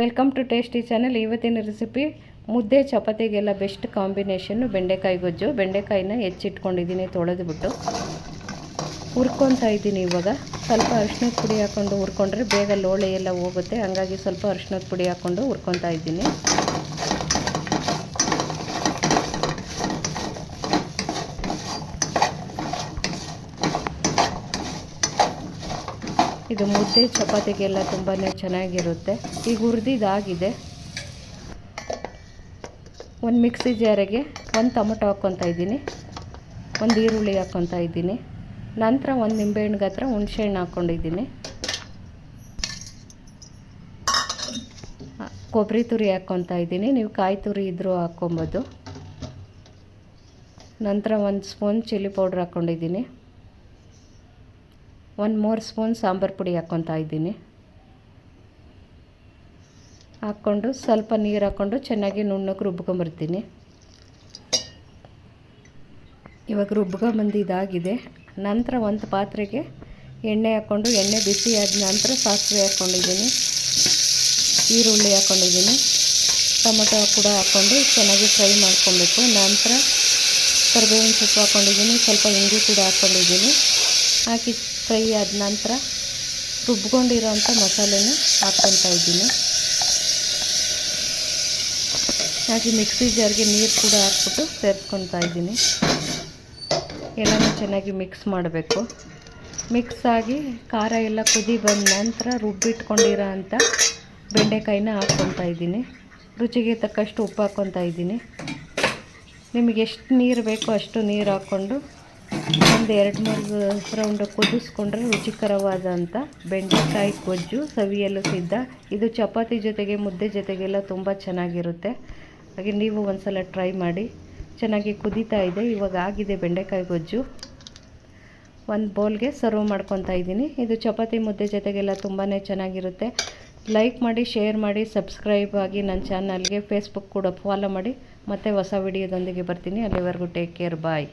Welcome to tasty channel. ಇವತ್ತಿನ recipe ಮುದ್ದೆ ಚಪಾತಿಗೆಲ್ಲ ಬೆಸ್ಟ್ ಕಾಂಬಿನೇಷನ್ನು ಬೆಂಡೆಕಾಯಿ ಗೊಜ್ಜು. ಬೆಂಡೆಕಾಯಿನ ಹೆಚ್ಚಿಟ್ಕೊಂಡಿದ್ದೀನಿ, ತೊಳೆದುಬಿಟ್ಟು. ಹುರ್ಕೊತಾ ಇದ್ದೀನಿ ಇವಾಗ. ಸ್ವಲ್ಪ ಅರಿಶಿನದ ಪುಡಿ ಹಾಕ್ಕೊಂಡು ಹುರ್ಕೊಂಡ್ರೆ ಬೇಗ ಲೋಳೆ ಎಲ್ಲ ಹೋಗುತ್ತೆ. ಹಂಗಾಗಿ ಸ್ವಲ್ಪ ಅರಿಶಿನದ ಪುಡಿ ಹಾಕ್ಕೊಂಡು ಹುರ್ಕೊತಾ ಇದ್ದೀನಿ. ಇದು ಮುದ್ದೆ ಚಪಾತಿಗೆಲ್ಲ ತುಂಬಾ ಚೆನ್ನಾಗಿರುತ್ತೆ. ಈಗ ಹುರಿದಿದ್ದಾಗಿದೆ ಒಂದು ಮಿಕ್ಸಿ ಜಾರಿಗೆ ಒಂದು ಟೊಮೊಟೊ ಹಾಕ್ಕೊತಾ ಇದ್ದೀನಿ. ಒಂದು ಈರುಳ್ಳಿ ಹಾಕ್ಕೊತಾ ಇದ್ದೀನಿ. ನಂತರ ಒಂದು ನಿಂಬೆಹಣ್ಣು ಹತ್ರ ಹುಣಸೆಹಣ್ಣು ಹಾಕ್ಕೊಂಡಿದ್ದೀನಿ. ಕೊಬ್ಬರಿ ತುರಿ ಹಾಕ್ಕೊತಾ ಇದ್ದೀನಿ. ನೀವು ಕಾಯಿ ತುರಿ ಇದ್ದರೂ ಹಾಕ್ಕೊಬೋದು. ನಂತರ ಒಂದು ಸ್ಪೂನ್ ಚಿಲ್ಲಿ ಪೌಡ್ರ್ ಹಾಕ್ಕೊಂಡಿದ್ದೀನಿ. ಒಂದು ಮೂರು ಸ್ಪೂನ್ ಸಾಂಬಾರು ಪುಡಿ ಹಾಕ್ಕೊತಾ ಇದ್ದೀನಿ. ಹಾಕ್ಕೊಂಡು ಸ್ವಲ್ಪ ನೀರು ಹಾಕ್ಕೊಂಡು ಚೆನ್ನಾಗಿ ನುಣ್ಣಕ್ಕೆ ರುಬ್ಕೊಂಬರ್ತೀನಿ. ಇವಾಗ ರುಬ್ಕೊಂಬಂದು ಇದಾಗಿದೆ. ನಂತರ ಒಂದು ಪಾತ್ರೆಗೆ ಎಣ್ಣೆ ಹಾಕ್ಕೊಂಡು, ಎಣ್ಣೆ ಬಿಸಿ ಆದ ನಂತರ ಸಾಸಿವೆ ಹಾಕ್ಕೊಂಡಿದ್ದೀನಿ. ಈರುಳ್ಳಿ ಹಾಕ್ಕೊಂಡಿದ್ದೀನಿ. ಟೊಮೊಟೊ ಕೂಡ ಹಾಕ್ಕೊಂಡು ಚೆನ್ನಾಗಿ ಫ್ರೈ ಮಾಡ್ಕೊಬೇಕು. ನಂತರ ಕರ್ಬೇವಿನ ಸೊಪ್ಪು ಹಾಕ್ಕೊಂಡಿದ್ದೀನಿ. ಸ್ವಲ್ಪ ಇಂಗು ಕೂಡ ಹಾಕ್ಕೊಂಡಿದ್ದೀನಿ. ಹಾಕಿ ಫ್ರೈ ಆದ ನಂತರ ರುಬ್ಕೊಂಡಿರೋಂಥ ಮಸಾಲೆನ ಹಾಕ್ಕೊತಾ ಇದ್ದೀನಿ. ಹಾಗೆ ಮಿಕ್ಸಿ ಜಾರ್ಗೆ ನೀರು ಕೂಡ ಹಾಕ್ಬಿಟ್ಟು ಸೇರಿಸ್ಕೊತಾ ಇದ್ದೀನಿ. ಎಲ್ಲನೂ ಚೆನ್ನಾಗಿ ಮಿಕ್ಸ್ ಮಾಡಬೇಕು. ಮಿಕ್ಸ್ ಆಗಿ ಖಾರ ಎಲ್ಲ ಕುದಿ ಬಂದ ನಂತರ ರುಬ್ಬಿಟ್ಕೊಂಡಿರೋ ಅಂಥ ಬೆಂಡೆಕಾಯಿನ ಹಾಕ್ಕೊತಾ ಇದ್ದೀನಿ. ರುಚಿಗೆ ತಕ್ಕಷ್ಟು ಉಪ್ಪು ಹಾಕ್ಕೊತಾ ಇದ್ದೀನಿ. ನಿಮಗೆ ಎಷ್ಟು ನೀರು ಬೇಕೋ ಅಷ್ಟು ನೀರು ಹಾಕ್ಕೊಂಡು ಒಂದು ಎರಡು ಮೂರು ರೌಂಡ್ ಕುದಿಸ್ಕೊಂಡ್ರೆ ರುಚಿಕರವಾದಂಥ ಬೆಂಡೆಕಾಯಿ ಗೊಜ್ಜು, ಸವಿಯಲು ಸಿದ್ಧ. ಇದು ಚಪಾತಿ ಜೊತೆಗೆ ಮುದ್ದೆ ಜೊತೆಗೆಲ್ಲ ತುಂಬ ಚೆನ್ನಾಗಿರುತ್ತೆ. ಹಾಗೆ ನೀವು ಒಂದು ಸಲ ಟ್ರೈ ಮಾಡಿ. ಚೆನ್ನಾಗಿ ಕುದೀತಾ ಇದೆ. ಇವಾಗ ಆಗಿದೆ ಬೆಂಡೆಕಾಯಿ ಗೊಜ್ಜು. ಒಂದು ಬೌಲ್ಗೆ ಸರ್ವ್ ಮಾಡ್ಕೊತಾ ಇದ್ದೀನಿ. ಇದು ಚಪಾತಿ ಮುದ್ದೆ ಜೊತೆಗೆಲ್ಲ ತುಂಬಾ ಚೆನ್ನಾಗಿರುತ್ತೆ. ಲೈಕ್ ಮಾಡಿ, ಶೇರ್ ಮಾಡಿ, ಸಬ್ಸ್ಕ್ರೈಬ್ ಆಗಿ ನನ್ನ ಚಾನಲ್ಗೆ ಫೇಸ್ಬುಕ್ ಕೂಡ ಫಾಲೋ ಮಾಡಿ. ಮತ್ತೆ ಹೊಸ ವಿಡಿಯೋದೊಂದಿಗೆ ಬರ್ತೀನಿ. ಅಲ್ಲಿವರೆಗೂ ಟೇಕ್ ಕೇರ್. ಬಾಯ್.